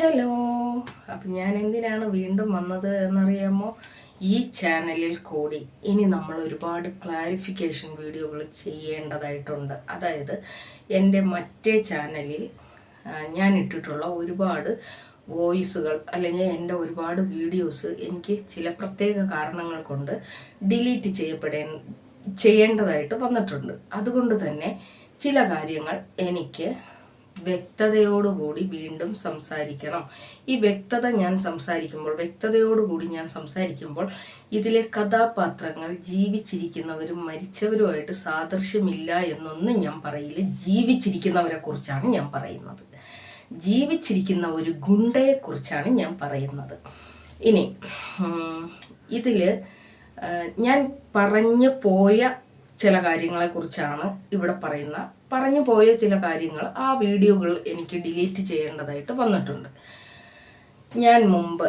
Hello അപ്പം ഞാൻ എന്തിനാണ് വീണ്ടും വന്നത് എന്നറിയാമോ? ഈ ചാനലിൽ കൂടി ഇനി നമ്മൾ ഒരുപാട് ക്ലാരിഫിക്കേഷൻ വീഡിയോകൾ ചെയ്യേണ്ടതായിട്ടുണ്ട്. അതായത് എന്റെ മറ്റേ ചാനലിൽ ഞാൻ ഇട്ടിട്ടുള്ള ഒരുപാട് വോയിസുകൾ അല്ലെങ്കിൽ എന്റെ ഒരുപാട് വീഡിയോസ് എനിക്ക് ചില പ്രത്യേക കാരണങ്ങൾ കൊണ്ട് ഡിലീറ്റ് ചെയ്യപ്പെടേ ചെയ്യേണ്ടതായിട്ട് വന്നിട്ടുണ്ട്. അതുകൊണ്ട് തന്നെ ചില കാര്യങ്ങൾ എനിക്ക് വ്യക്തതയോടുകൂടി വീണ്ടും സംസാരിക്കണം. ഈ വ്യക്തത ഞാൻ സംസാരിക്കുമ്പോൾ വ്യക്തതയോടുകൂടി ഞാൻ സംസാരിക്കുമ്പോൾ ഇതിലെ കഥാപാത്രങ്ങൾ ജീവിച്ചിരിക്കുന്നവരും മരിച്ചവരുമായിട്ട് സാദൃശ്യമില്ല എന്നൊന്നും ഞാൻ പറയില്ല. ജീവിച്ചിരിക്കുന്നവരെ കുറിച്ചാണ് ഞാൻ പറയുന്നത്. ജീവിച്ചിരിക്കുന്ന ഒരു ഗുണ്ടയെ കുറിച്ചാണ് ഞാൻ പറയുന്നത്. ഇനി ഇതിൽ ഞാൻ പറഞ്ഞു പോയ ചില കാര്യങ്ങളെക്കുറിച്ചാണ് ഇവിടെ പറയുന്ന. പറഞ്ഞു പോയ ചില കാര്യങ്ങൾ ആ വീഡിയോകൾ എനിക്ക് ഡിലീറ്റ് ചെയ്യേണ്ടതായിട്ട് വന്നിട്ടുണ്ട്. ഞാൻ മുമ്പ്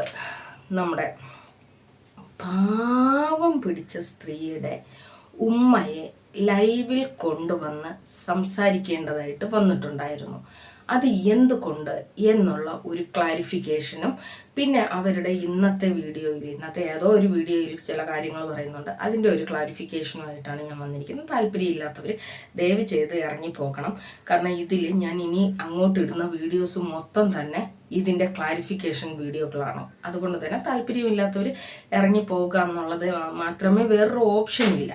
നമ്മുടെ പാവം പിടിച്ച സ്ത്രീയുടെ ഉമ്മയെ ലൈവിൽ കൊണ്ടുവന്ന് സംസാരിക്കേണ്ടതായിട്ട് വന്നിട്ടുണ്ടായിരുന്നു. അത് എന്തുകൊണ്ട് എന്നുള്ള ഒരു ക്ലാരിഫിക്കേഷനും പിന്നെ അവരുടെ ഇന്നത്തെ വീഡിയോയിൽ ഇന്നത്തെ ഏതോ ഒരു വീഡിയോയിൽ ചില കാര്യങ്ങൾ പറയുന്നുണ്ട്. അതിന്റെ ഒരു ക്ലാരിഫിക്കേഷനുമായിട്ടാണ് ഞാൻ വന്നിരിക്കുന്നത്. താല്പര്യമില്ലാത്തവർ ദയവ് ചെയ്ത് ഇറങ്ങി പോകണം. കാരണം ഇതിൽ ഞാൻ ഇനി അങ്ങോട്ട് ഇടുന്ന വീഡിയോസ് മൊത്തം തന്നെ ഇതിന്റെ ക്ലാരിഫിക്കേഷൻ വീഡിയോകളാണ്. അതുകൊണ്ട് തന്നെ താല്പര്യമില്ലാത്തവർ ഇറങ്ങിപ്പോകുക എന്നുള്ളത് മാത്രമേ വേറൊരു ഓപ്ഷൻ ഇല്ല.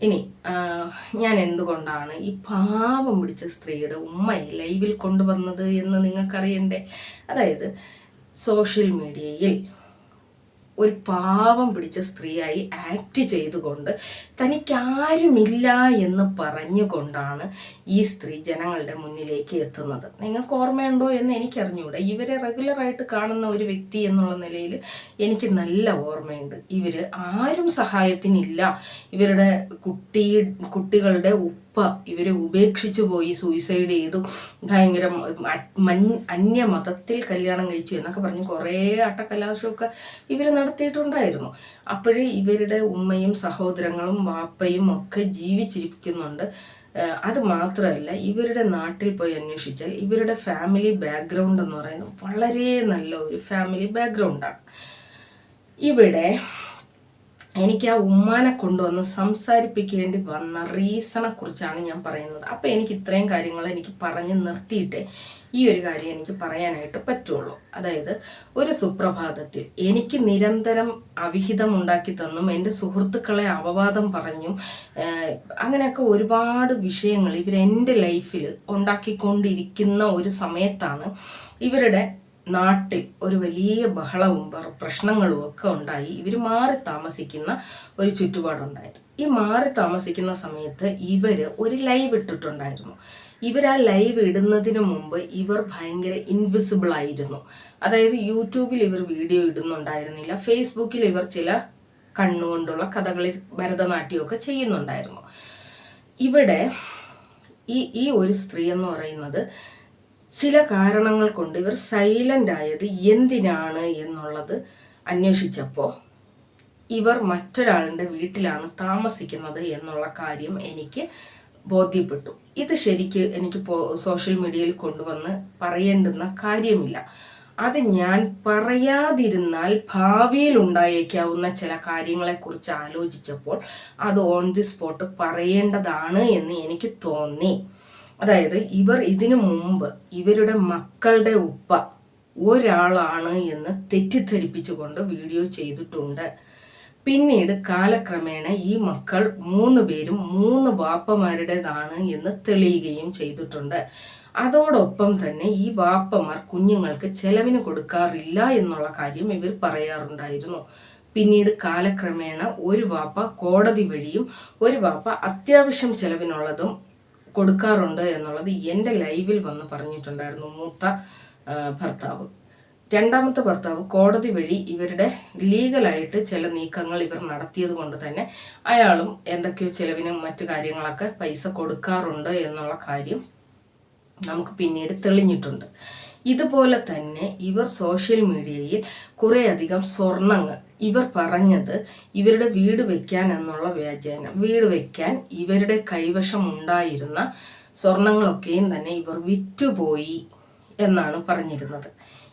ഇനി ഞാൻ എന്തുകൊണ്ടാണ് ഈ പാപം പിടിച്ച സ്ത്രീയുടെ ഉമ്മയെ ലൈവിൽ കൊണ്ടുവന്നത് എന്ന് നിങ്ങൾക്കറിയണ്ടേ? അതായത് സോഷ്യൽ മീഡിയയിൽ ഒരു പാവം പിടിച്ച സ്ത്രീയായി ആക്ട് ചെയ്തുകൊണ്ട് തനിക്കാരുമില്ല എന്ന് പറഞ്ഞുകൊണ്ടാണ് ഈ സ്ത്രീ ജനങ്ങളുടെ മുന്നിലേക്ക് എത്തുന്നത്. നിങ്ങൾക്ക് ഓർമ്മയുണ്ടോ എന്ന് എനിക്കറിഞ്ഞുകൂടെ ഇവരെ റെഗുലറായിട്ട് കാണുന്ന ഒരു വ്യക്തി എന്നുള്ള നിലയിൽ എനിക്ക് നല്ല ഓർമ്മയുണ്ട്. ഇവർ ആരും സഹായത്തിനില്ല. ഇവരുടെ കുട്ടി കുട്ടികളുടെ ഉപ്പ ഇവരെ ഉപേക്ഷിച്ചു പോയി സൂയിസൈഡ് ചെയ്തു. ഭയങ്കര അന്യ മതത്തിൽ കല്യാണം കഴിച്ചു എന്നൊക്കെ പറഞ്ഞ് കുറേ അട്ടക്കലാശമൊക്കെ ഇവർ നടത്തിയിട്ടുണ്ടായിരുന്നു. അപ്പോഴേ ഇവരുടെ ഉമ്മയും സഹോദരങ്ങളും വാപ്പയും ഒക്കെ ജീവിച്ചിരിക്കുന്നുണ്ട്. അത് മാത്രമല്ല ഇവരുടെ നാട്ടിൽ പോയി അന്വേഷിച്ചാൽ ഇവരുടെ ഫാമിലി ബാക്ക്ഗ്രൗണ്ട് എന്ന് പറയുന്നത് വളരെ നല്ല ഒരു ഫാമിലി ബാക്ക്ഗ്രൗണ്ടാണ് ഇവിടെ എനിക്ക് ആ ഉമ്മാനെ കൊണ്ടുവന്ന് സംസാരിപ്പിക്കേണ്ടി വന്ന റീസണെ കുറിച്ചാണ് ഞാൻ പറയുന്നത്. അപ്പം എനിക്ക് ഇത്രയും കാര്യങ്ങൾ എനിക്ക് പറഞ്ഞ് നിർത്തിയിട്ട് ഈ ഒരു കാര്യം എനിക്ക് പറയാനായിട്ട് പറ്റുള്ളൂ. അതായത് ഒരു സുപ്രഭാതത്തിൽ എനിക്ക് നിരന്തരം അവിഹിതം ഉണ്ടാക്കി തന്നും എന്റെ സുഹൃത്തുക്കളെ അപവാദം പറഞ്ഞും അങ്ങനെയൊക്കെ ഒരുപാട് വിഷയങ്ങൾ ഇവർ എന്റെ ലൈഫിൽ ഉണ്ടാക്കിക്കൊണ്ടിരിക്കുന്ന ഒരു സമയത്താണ് ഇവരുടെ നാട്ടിൽ ഒരു വലിയ ബഹളവും പ്രശ്നങ്ങളും ഒക്കെ ഉണ്ടായി. ഇവർ മാറി താമസിക്കുന്ന ഒരു ചുറ്റുപാടുണ്ടായിരുന്നു. ഈ മാറി താമസിക്കുന്ന സമയത്ത് ഇവർ ഒരു ലൈവ് ഇട്ടിട്ടുണ്ടായിരുന്നു. ഇവർ ആ ലൈവ് ഇടുന്നതിന് മുമ്പ് ഇവർ ഭയങ്കര ഇൻവിസിബിൾ ആയിരുന്നു. അതായത് യൂട്യൂബിൽ ഇവർ വീഡിയോ ഇടുന്നുണ്ടായിരുന്നില്ല. ഫേസ്ബുക്കിൽ ഇവർ ചില കണ്ണുകൊണ്ടുള്ള കഥകളി ഭരതനാട്യമൊക്കെ ചെയ്യുന്നുണ്ടായിരുന്നു. ഇവിടെ ഈ ഈ ഒരു സ്ത്രീ എന്ന് പറയുന്നത് ചില കാരണങ്ങൾ കൊണ്ട് ഇവർ സൈലന്റ് ആയത് എന്തിനാണ് എന്നുള്ളത് അന്വേഷിച്ചപ്പോൾ ഇവർ മറ്റൊരാളുടെ വീട്ടിലാണ് താമസിക്കുന്നത് എന്നുള്ള കാര്യം എനിക്ക് ബോധ്യപ്പെട്ടു. ഇത് ശരിക്ക് എനിക്ക് സോഷ്യൽ മീഡിയയിൽ കൊണ്ടുവന്ന് പറയേണ്ടുന്ന കാര്യമില്ല. അത് ഞാൻ പറയാതിരുന്നാൽ ഭാവിയിൽ ഉണ്ടായേക്കാവുന്ന ചില കാര്യങ്ങളെക്കുറിച്ച് ആലോചിച്ചപ്പോൾ അത് ഓൺ ദി സ്പോട്ട് പറയേണ്ടതാണ് എന്ന് എനിക്ക് തോന്നി. അതായത് ഇവർ ഇതിനു മുമ്പ് ഇവരുടെ മക്കളുടെ ഉപ്പ ഒരാളാണ് എന്ന് തെറ്റിദ്ധരിപ്പിച്ചുകൊണ്ട് വീഡിയോ ചെയ്തിട്ടുണ്ട്. പിന്നീട് കാലക്രമേണ ഈ മക്കൾ മൂന്ന് പേരും മൂന്ന് വാപ്പമാരുടേതാണ് എന്ന് തെളിയുകയും ചെയ്തിട്ടുണ്ട്. അതോടൊപ്പം തന്നെ ഈ വാപ്പമാർ കുഞ്ഞുങ്ങൾക്ക് ചെലവിന് കൊടുക്കാറില്ല എന്നുള്ള കാര്യം ഇവർ പറയാറുണ്ടായിരുന്നു. പിന്നീട് കാലക്രമേണ ഒരു വാപ്പ കോടതി വഴിയും ഒരു വാപ്പ അത്യാവശ്യം ചെലവിനുള്ളതും കൊടുക്കാറുണ്ട് എന്നുള്ളത് എന്റെ ലൈവിൽ വന്ന് പറഞ്ഞിട്ടുണ്ടായിരുന്നു മൂത്ത ഭർത്താവ്. രണ്ടാമത്തെ ഭർത്താവ് കോടതി വഴി ഇവരുടെ ലീഗലായിട്ട് ചില നീക്കങ്ങൾ ഇവർ നടത്തിയത് കൊണ്ട് തന്നെ അയാളും എന്തൊക്കെയോ ചിലവിനും മറ്റു കാര്യങ്ങളൊക്കെ പൈസ കൊടുക്കാറുണ്ട് എന്നുള്ള കാര്യം നമുക്ക് പിന്നീട് തെളിഞ്ഞിട്ടുണ്ട്. ഇതുപോലെ തന്നെ ഇവർ സോഷ്യൽ മീഡിയയിൽ കുറേയധികം സ്വർണങ്ങൾ ഇവർ പറഞ്ഞത് ഇവരുടെ വീട് വെക്കാൻ എന്നുള്ള വ്യാജേന. വീട് വെക്കാൻ ഇവരുടെ കൈവശം ഉണ്ടായിരുന്ന സ്വർണങ്ങളൊക്കെയും തന്നെ ഇവർ വിറ്റുപോയി എന്നാണ് പറഞ്ഞിരുന്നത്.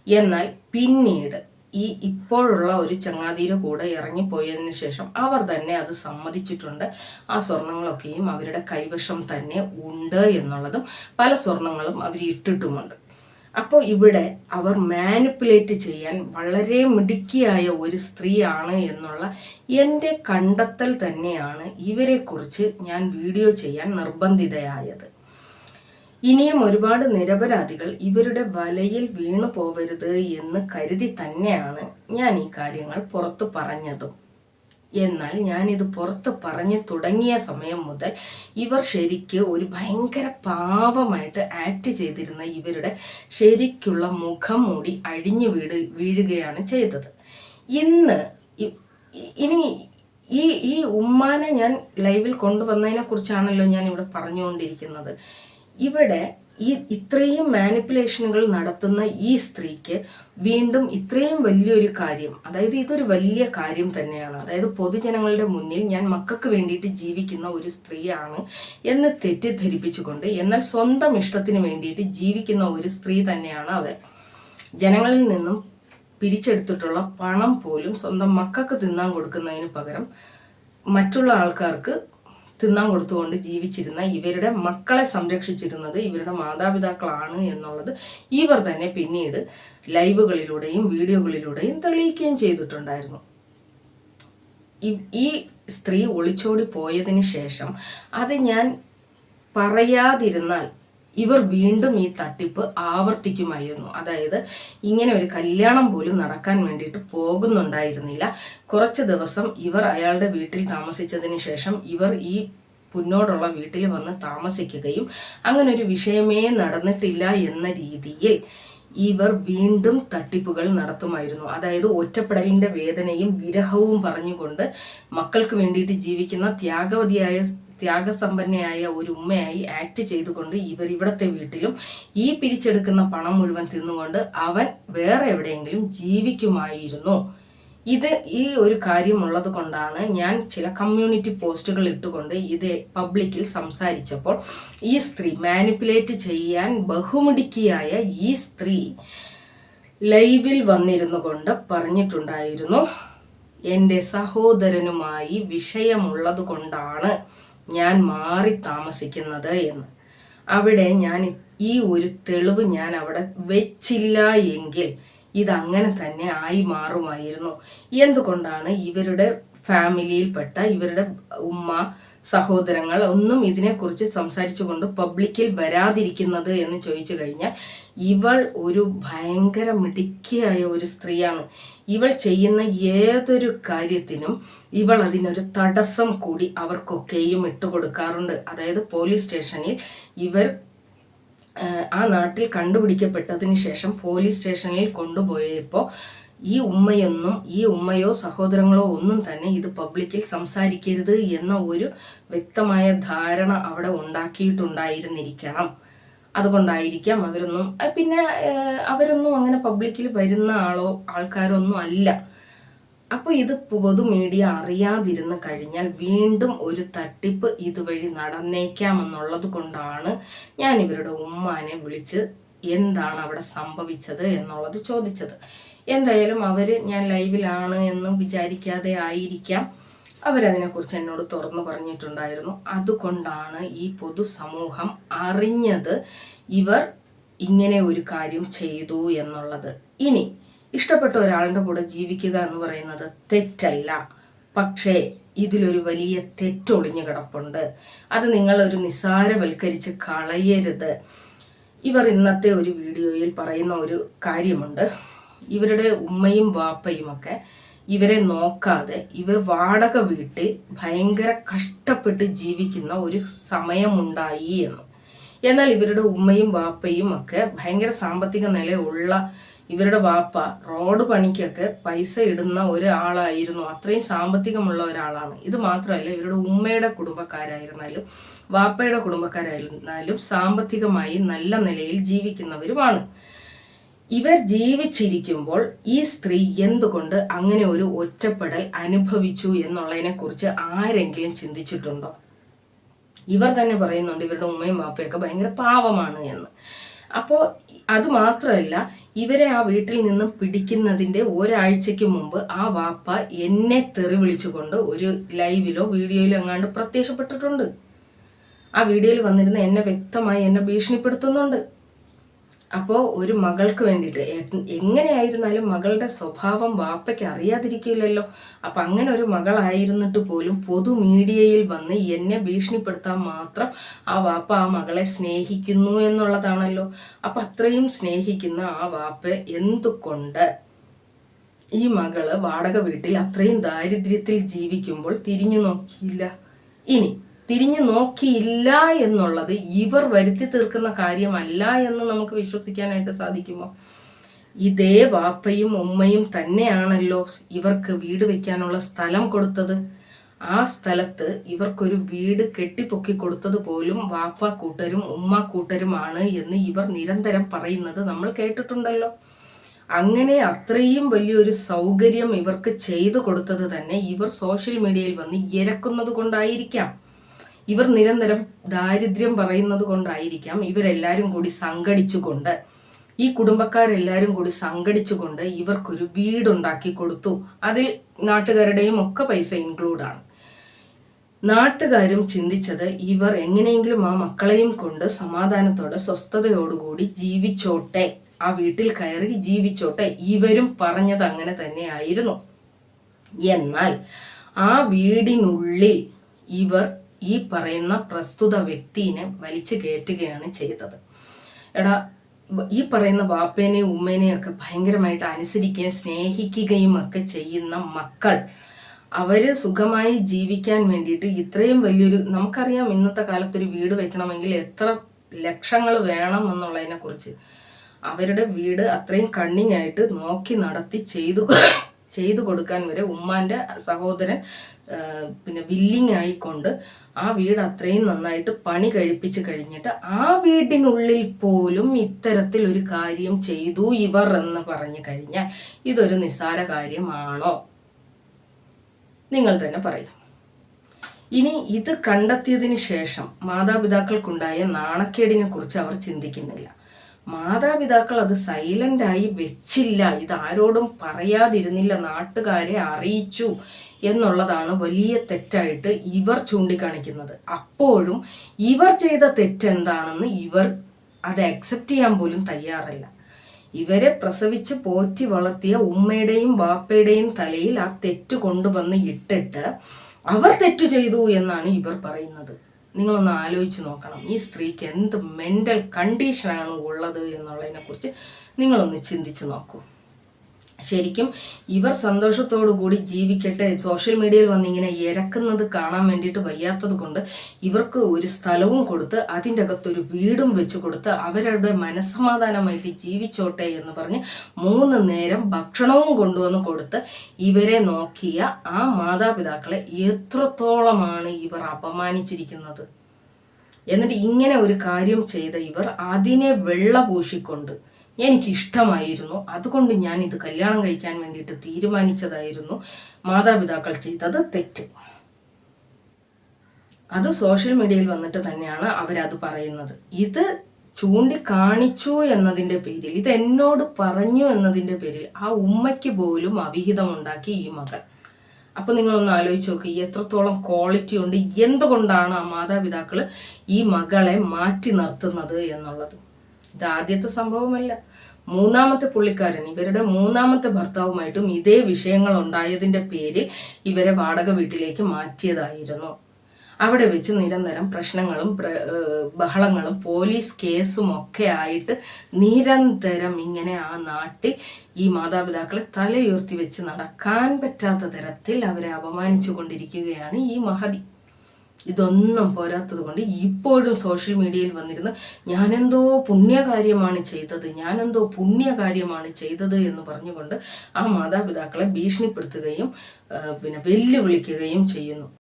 എന്നാൽ പിന്നീട് ഈ ഇപ്പോഴുള്ള ഒരു ചങ്ങാതിയുടെ കൂടെ ഇറങ്ങിപ്പോയതിന് ശേഷം അവർ തന്നെ അത് സമ്മതിച്ചിട്ടുണ്ട്. ആ സ്വർണങ്ങളൊക്കെയും അവരുടെ കൈവശം തന്നെ ഉണ്ട് എന്നുള്ളതും പല സ്വർണങ്ങളും അവർ ഇട്ടിട്ടുമുണ്ട്. അപ്പോൾ ഇവിടെ അവർ മാനിപ്പുലേറ്റ് ചെയ്യാൻ വളരെ മിടുക്കിയായ ഒരു സ്ത്രീയാണ് എന്നുള്ള എന്റെ കണ്ടെത്തൽ തന്നെയാണ് ഇവരെക്കുറിച്ച് ഞാൻ വീഡിയോ ചെയ്യാൻ നിർബന്ധിതയായത്. ഇനിയും ഒരുപാട് നിരപരാധികൾ ഇവരുടെ വലയിൽ വീണു പോവരുത് എന്ന് കരുതി തന്നെയാണ് ഞാൻ ഈ കാര്യങ്ങൾ പുറത്തു പറഞ്ഞതും. എന്നാൽ ഞാനിത് പുറത്ത് പറഞ്ഞു തുടങ്ങിയ സമയം മുതൽ ഇവർ ശരിക്ക് ഒരു ഭയങ്കര പാവമായിട്ട് ആക്ട് ചെയ്തിരുന്ന ഇവരുടെ ശരിക്കുള്ള മുഖം മൂടി അഴിഞ്ഞു വീട് വീഴുകയാണ് ചെയ്തത്. ഇന്ന് ഇനി ഈ ഈ ഉമ്മാനെ ഞാൻ ലൈവിൽ കൊണ്ടുവന്നതിനെ കുറിച്ചാണല്ലോ ഞാൻ ഇവിടെ പറഞ്ഞുകൊണ്ടിരിക്കുന്നത്. ഇവിടെ ഈ ഇത്രയും മാനിപ്പുലേഷനുകൾ നടത്തുന്ന ഈ സ്ത്രീക്ക് വീണ്ടും ഇത്രയും വലിയൊരു കാര്യം അതായത് ഇതൊരു വലിയ കാര്യം തന്നെയാണ്. അതായത് പൊതുജനങ്ങളുടെ മുന്നിൽ ഞാൻ മക്കൾക്ക് വേണ്ടിയിട്ട് ജീവിക്കുന്ന ഒരു സ്ത്രീയാണ് എന്ന് തെറ്റിദ്ധരിപ്പിച്ചുകൊണ്ട് എന്നാൽ സ്വന്തം ഇഷ്ടത്തിന് വേണ്ടിയിട്ട് ജീവിക്കുന്ന ഒരു സ്ത്രീ തന്നെയാണ് അവർ ജനങ്ങളിൽ നിന്നും പിരിച്ചെടുത്തിട്ടുള്ള പണം പോലും സ്വന്തം മക്കൾക്ക് തിന്നാൻ കൊടുക്കുന്നതിന് പകരം മറ്റുള്ള ആൾക്കാർക്ക് തിന്നാൻ കൊടുത്തുകൊണ്ട് ജീവിച്ചിരുന്ന ഇവരുടെ മക്കളെ സംരക്ഷിച്ചിരുന്നത് ഇവരുടെ മാതാപിതാക്കളാണ് എന്നുള്ളത് ഇവർ തന്നെ പിന്നീട് ലൈവുകളിലൂടെയും വീഡിയോകളിലൂടെയും തെളിയിക്കുകയും ചെയ്തിട്ടുണ്ടായിരുന്നു. ഈ- സ്ത്രീ ഒളിച്ചോടി പോയതിന് ശേഷം അത് ഞാൻ പറയാതിരുന്നാൽ ഇവർ വീണ്ടും ഈ തട്ടിപ്പ് ആവർത്തിക്കുമായിരുന്നു. അതായത് ഇങ്ങനെ ഒരു കല്യാണം പോലും നടക്കാൻ വേണ്ടിയിട്ട് പോകുന്നുണ്ടായിരുന്നില്ല. കുറച്ച് ദിവസം ഇവർ അയാളുടെ വീട്ടിൽ താമസിച്ചതിന് ശേഷം ഇവർ ഈ പുന്നോടുള്ള വീട്ടിൽ വന്ന് താമസിക്കുകയും അങ്ങനെ ഒരു വിഷയമേ നടന്നിട്ടില്ല എന്ന രീതിയിൽ ഇവർ വീണ്ടും തട്ടിപ്പുകൾ നടത്തുമായിരുന്നു. അതായത് ഒറ്റപ്പെടലിന്റെ വേദനയും വിരഹവും പറഞ്ഞുകൊണ്ട് മക്കൾക്ക് വേണ്ടിയിട്ട് ജീവിക്കുന്ന ത്യാഗവതിയായ ത്യാഗസമ്പന്നയായ ഒരു ഉമ്മയായി ആക്ട് ചെയ്തുകൊണ്ട് ഇവർ ഇവിടത്തെ വീട്ടിലും ഈ പിരിച്ചെടുക്കുന്ന പണം മുഴുവൻ തിന്നുകൊണ്ട് അവൻ വേറെ എവിടെയെങ്കിലും ജീവിക്കുമായിരുന്നു. ഇത് ഈ ഒരു കാര്യമുള്ളത് കൊണ്ടാണ് ഞാൻ ചില കമ്മ്യൂണിറ്റി പോസ്റ്റുകൾ ഇട്ടുകൊണ്ട് ഇത് പബ്ലിക്കിൽ സംസാരിച്ചപ്പോൾ ഈ സ്ത്രീ മാനിപ്പുലേറ്റ് ചെയ്യാൻ ബഹുമിടുക്കിയായ ഈ സ്ത്രീ ലൈവിൽ വന്നിരുന്നു കൊണ്ട് പറഞ്ഞിട്ടുണ്ടായിരുന്നു. എന്റെ സഹോദരനുമായി വിഷയമുള്ളത് കൊണ്ടാണ് ഞാൻ മാറി താമസിക്കുന്നത് എന്ന്. അവിടെ ഞാൻ ഈ ഒരു തെളിവ് ഞാൻ അവിടെ വെച്ചില്ല എങ്കിൽ ഇതങ്ങനെ തന്നെ ആയി മാറുമായിരുന്നു. എന്തുകൊണ്ടാണ് ഇവരുടെ ഫാമിലിയിൽപ്പെട്ട ഇവരുടെ ഉമ്മ സഹോദരങ്ങൾ ഒന്നും ഇതിനെക്കുറിച്ച് സംസാരിച്ചുകൊണ്ട് പബ്ലിക്കിൽ വരാതിരിക്കുന്നത് എന്ന് ചോദിച്ചു കഴിഞ്ഞാൽ ഇവൾ ഒരു ഭയങ്കര മിടുക്കിയായ ഒരു സ്ത്രീയാണ്. ഇവൾ ചെയ്യുന്ന ഏതൊരു കാര്യത്തിനും ഇവൾ അതിനൊരു തടസ്സം കൂടി അവർക്കൊക്കെയും ഇട്ടുകൊടുക്കാറുണ്ട് അതായത് പോലീസ് സ്റ്റേഷനിൽ ഇവർ ആ നാട്ടിൽ കണ്ടുപിടിക്കപ്പെട്ടതിന് ശേഷം പോലീസ് സ്റ്റേഷനിൽ കൊണ്ടുപോയപ്പോൾ ഈ ഉമ്മയൊന്നും ഈ ഉമ്മയോ സഹോദരങ്ങളോ ഒന്നും തന്നെ ഇത് പബ്ലിക്കിൽ സംസാരിക്കരുത് എന്ന ഒരു വ്യക്തമായ ധാരണ അവിടെ ഉണ്ടാക്കിയിട്ടുണ്ടായിരുന്നിരിക്കണം. അതുകൊണ്ടായിരിക്കാം അവരൊന്നും പിന്നെ അവരൊന്നും അങ്ങനെ പബ്ലിക്കിൽ വരുന്ന ആളോ ആൾക്കാരോ ഒന്നും അല്ല. അപ്പോൾ ഇത് പൊതു മീഡിയ അറിയാതിരുന്ന് കഴിഞ്ഞാൽ വീണ്ടും ഒരു തട്ടിപ്പ് ഇതുവഴി നടന്നേക്കാമെന്നുള്ളത് കൊണ്ടാണ് ഞാൻ ഇവരുടെ ഉമ്മാനെ വിളിച്ച് എന്താണ് അവിടെ സംഭവിച്ചത് എന്നുള്ളത് ചോദിച്ചത്. എന്തായാലും അവർ ഞാൻ ലൈവിലാണ് എന്ന് വിചാരിക്കാതെ ആയിരിക്കാം. അവരതിനെക്കുറിച്ച് എന്നോട് തുറന്നു പറഞ്ഞിട്ടുണ്ടായിരുന്നു. അതുകൊണ്ടാണ് ഈ പൊതുസമൂഹം അറിഞ്ഞത് ഇവർ ഇങ്ങനെ ഒരു കാര്യം ചെയ്തു എന്നുള്ളത്. ഇനി ഇഷ്ടപ്പെട്ട ഒരാളുടെ കൂടെ ജീവിക്കുക എന്ന് പറയുന്നത് തെറ്റല്ല. പക്ഷേ ഇതിലൊരു വലിയ തെറ്റൊളിഞ്ഞു കിടപ്പുണ്ട്. അത് നിങ്ങൾ ഒരു നിസ്സാരവൽക്കരിച്ച് കളയരുത്. ഇവർ ഇന്നത്തെ ഒരു വീഡിയോയിൽ പറയുന്ന ഒരു കാര്യമുണ്ട്. ഇവരുടെ ഉമ്മയും വാപ്പയും ഒക്കെ ഇവരെ നോക്കാതെ ഇവർ വാടക വീട്ടിൽ ഭയങ്കര കഷ്ടപ്പെട്ട് ജീവിക്കുന്ന ഒരു സമയമുണ്ടായി എന്ന്. എന്നാൽ ഇവരുടെ ഉമ്മയും വാപ്പയും ഒക്കെ ഭയങ്കര സാമ്പത്തിക നിലയുള്ള ഇവരുടെ വാപ്പ റോഡ് പണിക്കൊക്കെ പൈസ ഇടുന്ന ഒരാളായിരുന്നു. അത്രയും സാമ്പത്തികമുള്ള ഒരാളാണ്. ഇത് മാത്രമല്ല ഇവരുടെ ഉമ്മയുടെ കുടുംബക്കാരായിരുന്നാലും വാപ്പയുടെ കുടുംബക്കാരായിരുന്നാലും സാമ്പത്തികമായി നല്ല നിലയിൽ ജീവിക്കുന്നവരുമാണ്. ഇവർ ജീവിച്ചിരിക്കുമ്പോൾ ഈ സ്ത്രീ എന്തുകൊണ്ട് അങ്ങനെ ഒരു ഒറ്റപ്പെടൽ അനുഭവിച്ചു എന്നുള്ളതിനെ കുറിച്ച് ആരെങ്കിലും ചിന്തിച്ചിട്ടുണ്ടോ? ഇവർ തന്നെ പറയുന്നുണ്ട് ഇവരുടെ ഉമ്മയും ബാപ്പയൊക്കെ ഭയങ്കര പാവമാണ് എന്ന്. അപ്പോൾ അത് മാത്രമല്ല ഇവരെ ആ വീട്ടിൽ നിന്നും പിടിക്കുന്നതിന്റെ ഒരാഴ്ചയ്ക്ക് മുമ്പ് ആ വാപ്പ എന്നെ തെറി വിളിച്ചുകൊണ്ട് ഒരു ലൈവിലോ വീഡിയോയിലോ എങ്ങാണ്ട് പ്രത്യക്ഷപ്പെട്ടിട്ടുണ്ട്. ആ വീഡിയോയിൽ വന്നിരുന്ന എന്നെ വ്യക്തമായി എന്നെ ഭീഷണിപ്പെടുത്തുന്നുണ്ട്. അപ്പോൾ ഒരു മകൾക്ക് വേണ്ടിയിട്ട് എങ്ങനെയായിരുന്നാലും മകളുടെ സ്വഭാവം വാപ്പയ്ക്ക് അറിയാതിരിക്കില്ലല്ലോ അപ്പം അങ്ങനെ ഒരു മകളായിരുന്നിട്ട് പോലും പൊതു മീഡിയയിൽ വന്ന് എന്നെ ഭീഷണിപ്പെടുത്താൻ മാത്രം ആ വാപ്പ ആ മകളെ സ്നേഹിക്കുന്നു എന്നുള്ളതാണല്ലോ. അപ്പം അത്രയും സ്നേഹിക്കുന്ന ആ വാപ്പ എന്തുകൊണ്ട് ഈ മകൾ വാടക വീട്ടിൽ അത്രയും ദാരിദ്ര്യത്തിൽ ജീവിക്കുമ്പോൾ തിരിഞ്ഞു നോക്കിയില്ല? ഇനി തിരിഞ്ഞു നോക്കിയില്ല എന്നുള്ളത് ഇവർ വരുത്തി തീർക്കുന്ന കാര്യമല്ല എന്ന് നമുക്ക് വിശ്വസിക്കാനായിട്ട് സാധിക്കുമോ? ഇതേ വാപ്പയും ഉമ്മയും തന്നെയാണല്ലോ ഇവർക്ക് വീട് വെക്കാനുള്ള സ്ഥലം കൊടുത്തത്. ആ സ്ഥലത്ത് ഇവർക്കൊരു വീട് കെട്ടിപ്പൊക്കി കൊടുത്തത് പോലും വാപ്പ കൂട്ടരും ഉമ്മ കൂട്ടരുമാണ് എന്ന് ഇവർ നിരന്തരം പറയുന്നത് നമ്മൾ കേട്ടിട്ടുണ്ടല്ലോ. അങ്ങനെ അത്രയും വലിയൊരു സൗകര്യം ഇവർക്ക് ചെയ്തു കൊടുത്തത് തന്നെ ഇവർ സോഷ്യൽ മീഡിയയിൽ വന്ന് ഇരക്കുന്നത് കൊണ്ടായിരിക്കാം ഇവർ നിരന്തരം ദാരിദ്ര്യം പറയുന്നത് കൊണ്ടായിരിക്കാം ഇവരെല്ലാവരും കൂടി സംഘടിച്ചുകൊണ്ട് ഈ കുടുംബക്കാരെല്ലാവരും കൂടി സംഘടിച്ചുകൊണ്ട് ഇവർക്കൊരു വീടുണ്ടാക്കി കൊടുത്തു. അതിൽ നാട്ടുകാരുടെയും ഒക്കെ പൈസ ഇൻക്ലൂഡാണ് നാട്ടുകാരും ചിന്തിച്ചത് ഇവർ എങ്ങനെയെങ്കിലും ആ മക്കളെയും കൊണ്ട് സമാധാനത്തോടെ സ്വസ്ഥതയോടുകൂടി ജീവിച്ചോട്ടെ. ആ വീട്ടിൽ കയറി ജീവിച്ചോട്ടെ. ഇവരും പറഞ്ഞത് അങ്ങനെ തന്നെയായിരുന്നു. എന്നാൽ ആ വീടിനുള്ളിൽ ഇവർ ഈ പറയുന്ന പ്രസ്തുത വ്യക്തിനെ വലിച്ചു കയറ്റുകയാണ് ചെയ്തത്. എടാ ഈ പറയുന്ന വാപ്പേനെയും ഉമ്മേനെയും ഒക്കെ ഭയങ്കരമായിട്ട് അനുസരിക്കുകയും സ്നേഹിക്കുകയും ഒക്കെ ചെയ്യുന്ന മക്കൾ അവർ സുഖമായി ജീവിക്കാൻ വേണ്ടിയിട്ട് ഇത്രയും വലിയൊരു നമുക്കറിയാം ഇന്നത്തെ കാലത്ത് ഒരു വീട് വെക്കണമെങ്കിൽ എത്ര ലക്ഷങ്ങൾ വേണം എന്നുള്ളതിനെ കുറിച്ച്. അവരുടെ വീട് അത്രയും കണ്ണിങ്ങായിട്ട് നോക്കി നടത്തി ചെയ്തു ചെയ്തു കൊടുക്കാൻ വരെ ഉമ്മാന്റെ സഹോദരൻ പിന്നെ വില്ലിങ് ആയിക്കൊണ്ട് ആ വീട് അത്രയും നന്നായിട്ട് പണി കഴിപ്പിച്ച് കഴിഞ്ഞിട്ട് ആ വീടിനുള്ളിൽ പോലും ഇത്തരത്തിൽ ഒരു കാര്യം ചെയ്തു ഇവർ എന്ന് പറഞ്ഞു കഴിഞ്ഞാൽ ഇതൊരു നിസ്സാര കാര്യമാണോ? നിങ്ങൾ തന്നെ പറയും. ഇനി ഇത് കണ്ടെത്തിയതിന് ശേഷം മാതാപിതാക്കൾക്കുണ്ടായ നാണക്കേടിനെ കുറിച്ച് അവർ ചിന്തിക്കുന്നില്ല. മാതാപിതാക്കൾ അത് സൈലന്റ് ആയി വെച്ചില്ല. ഇത് ആരോടും പറയാതിരുന്നില്ല. നാട്ടുകാരെ അറിയിച്ചു. എന്നുള്ളതാണ് വലിയ തെറ്റായിട്ട് ഇവർ ചൂണ്ടിക്കാണിക്കുന്നത്. അപ്പോഴും ഇവർ ചെയ്ത തെറ്റെന്താണെന്ന് ഇവർ അത് അക്സെപ്റ്റ് ചെയ്യാൻ പോലും തയ്യാറല്ല. ഇവരെ പ്രസവിച്ച് പോറ്റി വളർത്തിയ ഉമ്മയുടെയും ബാപ്പയുടെയും തലയിൽ ആ തെറ്റ് കൊണ്ടുവന്ന് ഇട്ടിട്ട് അവർ തെറ്റു ചെയ്തു എന്നാണ് ഇവർ പറയുന്നത്. നിങ്ങളൊന്ന് ആലോചിച്ച് നോക്കണം. ഈ സ്ത്രീക്ക് എന്ത് മെന്റൽ കണ്ടീഷനാണ് ഉള്ളത് എന്നുള്ളതിനെ കുറിച്ച് നിങ്ങളൊന്ന് ചിന്തിച്ചു നോക്കൂ. ശരിക്കും ഇവർ സന്തോഷത്തോടു കൂടി ജീവിക്കട്ടെ. സോഷ്യൽ മീഡിയയിൽ വന്നിങ്ങനെ ഇരക്കുന്നത് കാണാൻ വേണ്ടിയിട്ട് വയ്യാത്തത് കൊണ്ട് ഇവർക്ക് ഒരു സ്ഥലവും കൊടുത്ത് അതിന്റെ അകത്തൊരു വീടും വെച്ച് കൊടുത്ത് അവരുടെ മനസ്സമാധാനമായിട്ട് ജീവിച്ചോട്ടെ എന്ന് പറഞ്ഞ് മൂന്ന് നേരം ഭക്ഷണവും കൊണ്ടുവന്ന് കൊടുത്ത് ഇവരെ നോക്കിയ ആ മാതാപിതാക്കളെ എത്രത്തോളമാണ് ഇവർ അപമാനിച്ചിരിക്കുന്നത്. എന്നിട്ട് ഇങ്ങനെ ഒരു കാര്യം ചെയ്ത ഇവർ അതിനെ വെള്ള പൂശിക്കൊണ്ട് എനിക്ക് ഇഷ്ടമായിരുന്നു അതുകൊണ്ട് ഞാൻ ഇത് കല്യാണം കഴിക്കാൻ വേണ്ടിയിട്ട് തീരുമാനിച്ചതായിരുന്നു. മാതാപിതാക്കൾ ചെയ്തത് തെറ്റ്. അത് സോഷ്യൽ മീഡിയയിൽ വന്നിട്ട് തന്നെയാണ് അവരത് പറയുന്നത്. ഇത് ചൂണ്ടിക്കാണിച്ചു എന്നതിന്റെ പേരിൽ ഇത് എന്നോട് പറഞ്ഞു എന്നതിന്റെ പേരിൽ ആ ഉമ്മയ്ക്ക് പോലും അവിഹിതമുണ്ടാക്കി ഈ മകൾ. അപ്പൊ നിങ്ങളൊന്ന് ആലോചിച്ച് നോക്ക് എത്രത്തോളം ക്വാളിറ്റി ഉണ്ട് എന്തുകൊണ്ടാണ് ആ മാതാപിതാക്കൾ ഈ മകളെ മാറ്റി നിർത്തുന്നത് എന്നുള്ളത്? ഇത് ആദ്യത്തെ സംഭവമല്ല. മൂന്നാമത്തെ പുള്ളിക്കാരൻ ഇവരുടെ മൂന്നാമത്തെ ഭർത്താവുമായിട്ടും ഇതേ വിഷയങ്ങൾ ഉണ്ടായതിന്റെ പേരിൽ ഇവരെ വാടക വീട്ടിലേക്ക് മാറ്റിയതായിരുന്നു. അവിടെ വെച്ച് നിരന്തരം പ്രശ്നങ്ങളും ബഹളങ്ങളും പോലീസ് കേസും ഒക്കെ ആയിട്ട് നിരന്തരം ഇങ്ങനെ ആ നാട്ടിൽ ഈ മാതാപിതാക്കളെ തലയുയർത്തി വെച്ച് നടക്കാൻ പറ്റാത്ത തരത്തിൽ അവരെ അപമാനിച്ചു കൊണ്ടിരിക്കുകയാണ് ഈ മഹതി. ഇതൊന്നും പോരാത്തത് കൊണ്ട് ഇപ്പോഴും സോഷ്യൽ മീഡിയയിൽ വന്നിരുന്ന് ഞാനെന്തോ പുണ്യകാര്യമാണ് ചെയ്തത് ഞാനെന്തോ പുണ്യകാര്യമാണ് ചെയ്തത് എന്ന് പറഞ്ഞുകൊണ്ട് ആ മാതാപിതാക്കളെ ഭീഷണിപ്പെടുത്തുകയും പിന്നെ വെല്ലുവിളിക്കുകയും ചെയ്യുന്നു.